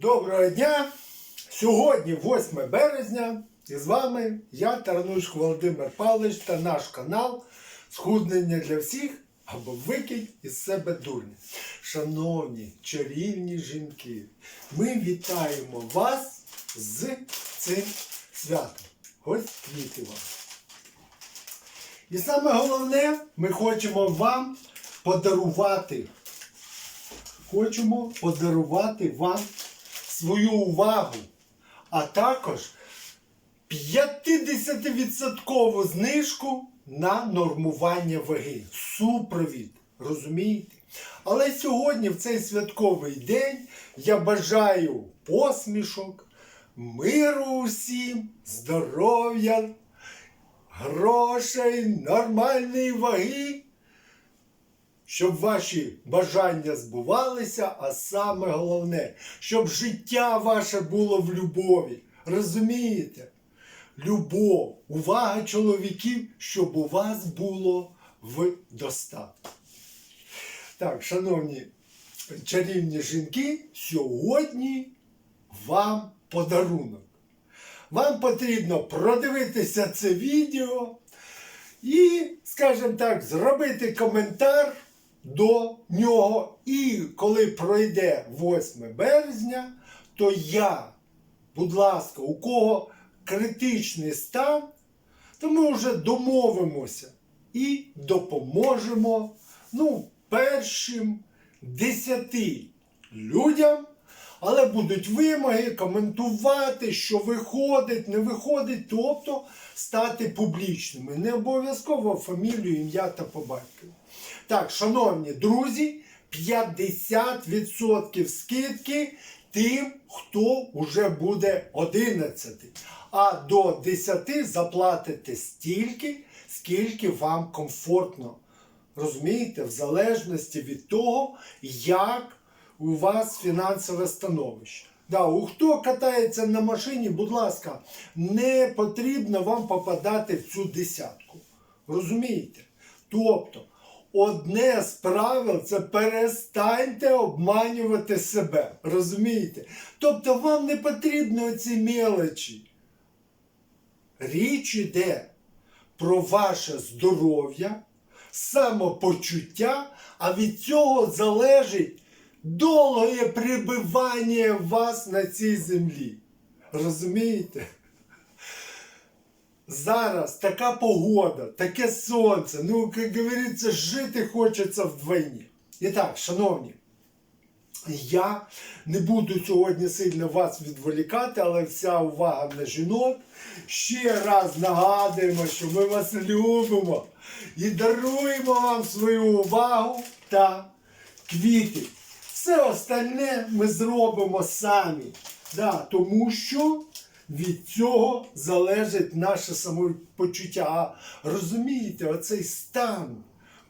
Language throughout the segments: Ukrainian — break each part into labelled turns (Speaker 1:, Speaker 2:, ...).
Speaker 1: Доброго дня! Сьогодні 8 березня, і з вами я, Таранушко Володимир Павлович та наш канал Схуднення для всіх або викинь із себе дурня. Шановні чарівні жінки, ми вітаємо вас з цим святом. Ось квіти вам. І саме головне, ми хочемо вам подарувати хочемо подарувати вам свою увагу, а також 50% знижку на нормування ваги. Супровід. Розумієте? Але сьогодні, в цей святковий день, я бажаю посмішок, миру усім, здоров'я, грошей, нормальної ваги щоб ваші бажання збувалися, а саме головне, щоб життя ваше було в любові. Розумієте? Любов, увага чоловіків, щоб у вас було в достатку. Так, шановні чарівні жінки, сьогодні вам подарунок. Вам потрібно продивитися це відео і, скажімо так, зробити коментар до нього. І коли пройде 8 березня, то я, будь ласка, у кого критичний стан, то ми вже домовимося і допоможемо ну, першим десяти людям. Але будуть вимоги коментувати, що виходить, не виходить, тобто стати публічними. Не обов'язково фамілію, ім'я та по батькові. Так, шановні друзі, 50% скидки тим, хто вже буде 11. А до 10 заплатите стільки, скільки вам комфортно. Розумієте, в залежності від того, як у вас фінансове становище. Да, у хто катається на машині, будь ласка, не потрібно вам попадати в цю десятку. Розумієте? Тобто, одне з правил це перестаньте обманювати себе. Розумієте? Тобто вам не потрібні ці мелочі. Річ іде про ваше здоров'я, самопочуття, а від цього залежить довге прибивання вас на цій землі. Розумієте? Зараз така погода, таке сонце. Ну, як говориться, жити хочеться вдвойні. І так, шановні, я не буду сьогодні сильно вас відволікати, але вся увага на жінок. Ще раз нагадуємо, що ми вас любимо і даруємо вам свою увагу та квіти. Все остальне ми зробимо самі. Да, тому що від цього залежить наше самопочуття. Розумієте, оцей стан,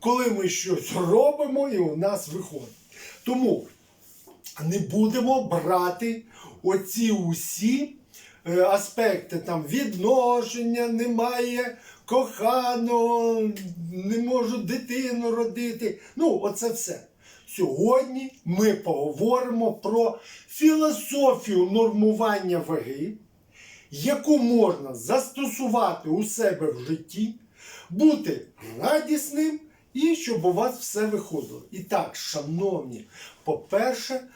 Speaker 1: коли ми щось робимо і у нас виходить. Тому не будемо брати оці усі е, аспекти там відношення, немає коханого, не можу дитину родити. Ну, оце все. Сьогодні ми поговоримо про філософію нормування ваги, яку можна застосувати у себе в житті, бути радісним і щоб у вас все виходило. І так, шановні, по-перше,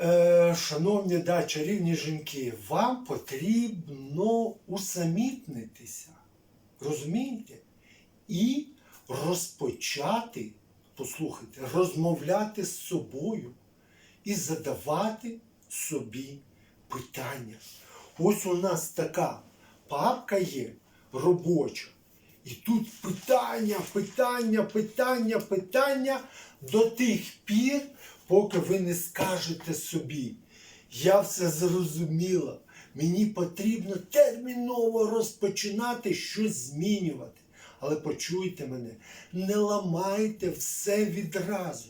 Speaker 1: е, шановні да, чарівні жінки, вам потрібно усамітнитися. Розумієте? І розпочати, послухайте, розмовляти з собою і задавати собі питання. Ось у нас така папка є робоча. І тут питання, питання, питання, питання до тих пір, поки ви не скажете собі. Я все зрозуміла. Мені потрібно терміново розпочинати щось змінювати. Але почуйте мене, не ламайте все відразу.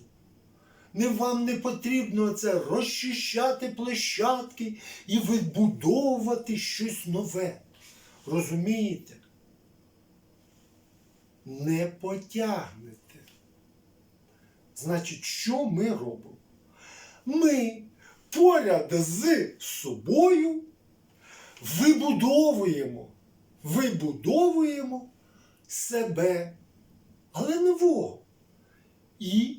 Speaker 1: Не вам не потрібно це розчищати площадки і відбудовувати щось нове. Розумієте? Не потягнете. Значить, що ми робимо? Ми поряд з собою вибудовуємо, вибудовуємо себе, але нового. І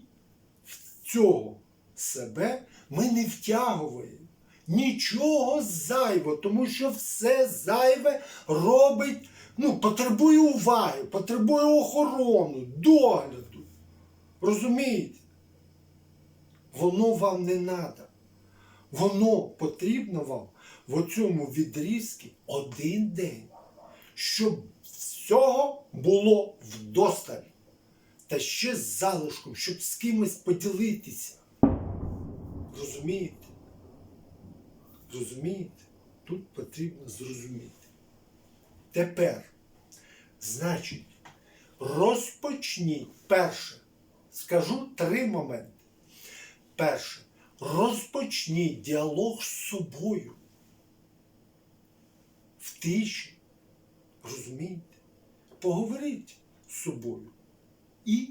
Speaker 1: цього себе ми не втягуємо нічого зайвого, тому що все зайве робить, ну, потребує уваги, потребує охорону, догляду. Розумієте? Воно вам не треба. Воно потрібно вам в цьому відрізку один день, щоб всього було вдосталь. Та ще з залишком, щоб з кимось поділитися. Розумієте? Розумієте? Тут потрібно зрозуміти. Тепер, значить, розпочніть перше. Скажу три моменти. Перше, розпочніть діалог з собою. В тиші. Розумієте? Поговоріть з собою. І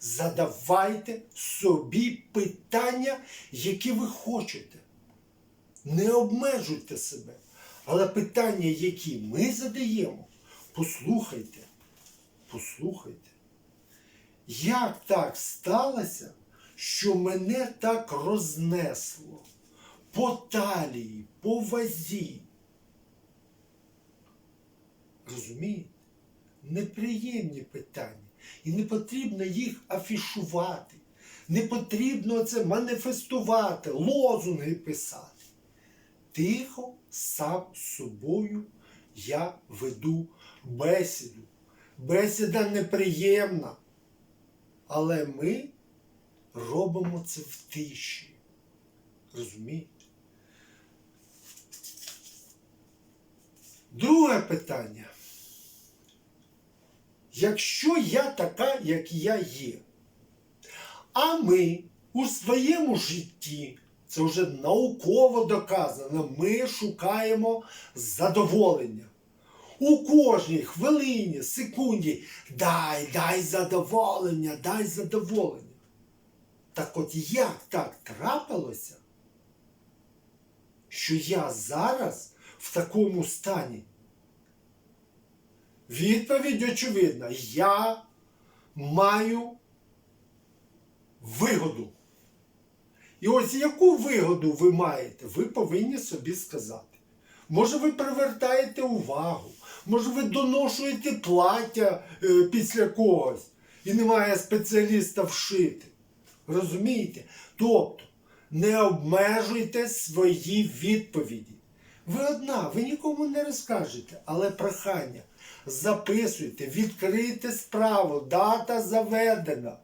Speaker 1: задавайте собі питання, які ви хочете. Не обмежуйте себе. Але питання, які ми задаємо, послухайте. Послухайте. Як так сталося, що мене так рознесло по талії, по вазі? Розумієте? Неприємні питання. І не потрібно їх афішувати. Не потрібно це маніфестувати, лозунги писати. Тихо сам з собою я веду бесіду. Бесіда неприємна. Але ми робимо це в тиші. Розумієте? Друге питання. Якщо я така, як я є, а ми у своєму житті, це вже науково доказано, ми шукаємо задоволення. У кожній хвилині, секунді дай, дай задоволення, дай задоволення. Так от як так трапилося, що я зараз в такому стані? Відповідь очевидна. Я маю вигоду. І ось яку вигоду ви маєте, ви повинні собі сказати. Може, ви привертаєте увагу, може, ви доношуєте плаття е, після когось і немає спеціаліста вшити. Розумієте? Тобто не обмежуйте свої відповіді. Ви одна, ви нікому не розкажете, але прохання. Записуйте, відкрийте справу, дата заведена,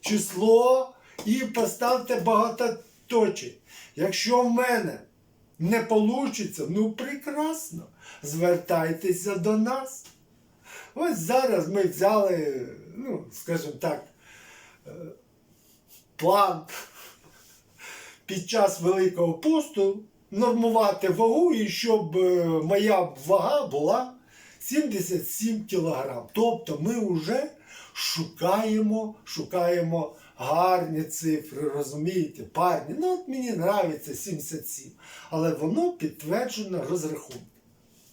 Speaker 1: число і поставте багатоточі. Якщо в мене не вийде, ну прекрасно, звертайтеся до нас. Ось зараз ми взяли, ну, скажімо так, е, план під час Великого посту нормувати вагу і щоб е, моя вага була 77 кілограм. Тобто ми вже шукаємо, шукаємо гарні цифри, розумієте, парні. Ну, от мені подобається 77. Але воно підтверджено розрахунком.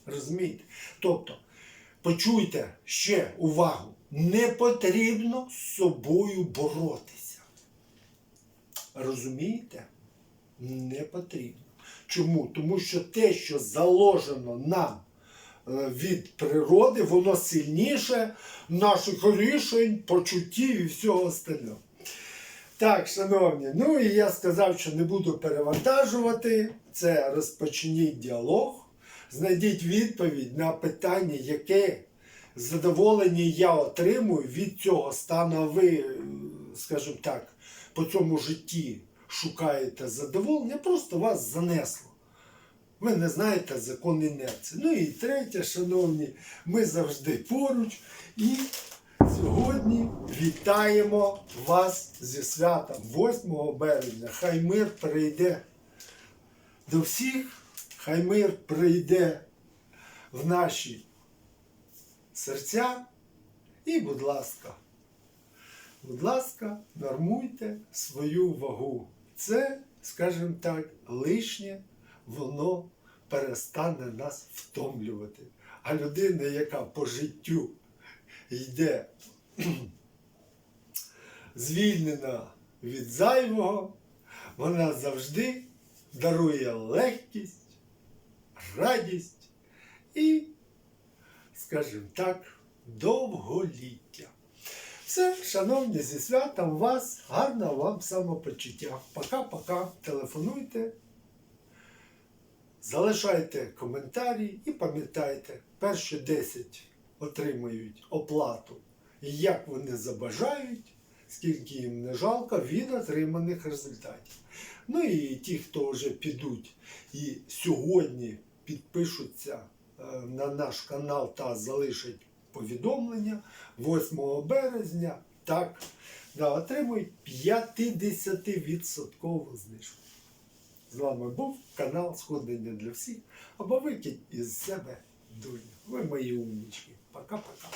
Speaker 1: Розумієте? Тобто, почуйте ще увагу, не потрібно з собою боротися. Розумієте? Не потрібно. Чому? Тому що те, що заложено нам е, від природи, воно сильніше наших рішень, почуттів і всього остального. Так, шановні, ну і я сказав, що не буду перевантажувати. Це розпочніть діалог, знайдіть відповідь на питання, яке задоволення я отримую від цього стану, ви, е, скажімо так, по цьому житті шукаєте задоволення, просто вас занесло. Ви не знаєте закон інерції. Ну і третє, шановні, ми завжди поруч. І сьогодні вітаємо вас зі святом 8 березня. Хай мир прийде до всіх, хай мир прийде в наші серця. І, будь ласка, будь ласка, нормуйте свою вагу. Це скажімо так, лишнє, воно перестане нас втомлювати. А людина, яка по життю йде звільнена від зайвого, вона завжди дарує легкість, радість і, скажімо так, довголіття. Все, шановні, зі святом вас, гарного вам самопочуття. Пока-пока. Телефонуйте, залишайте коментарі і пам'ятайте, перші 10 отримають оплату, як вони забажають, скільки їм не жалко від отриманих результатів. Ну і ті, хто вже підуть і сьогодні підпишуться е, на наш канал та залишать повідомлення 8 березня, так, да, отримують 50% знижку. З вами був канал Сходення для всіх. Або викинь із себе дурня. Ви мої умнички. Пока-пока.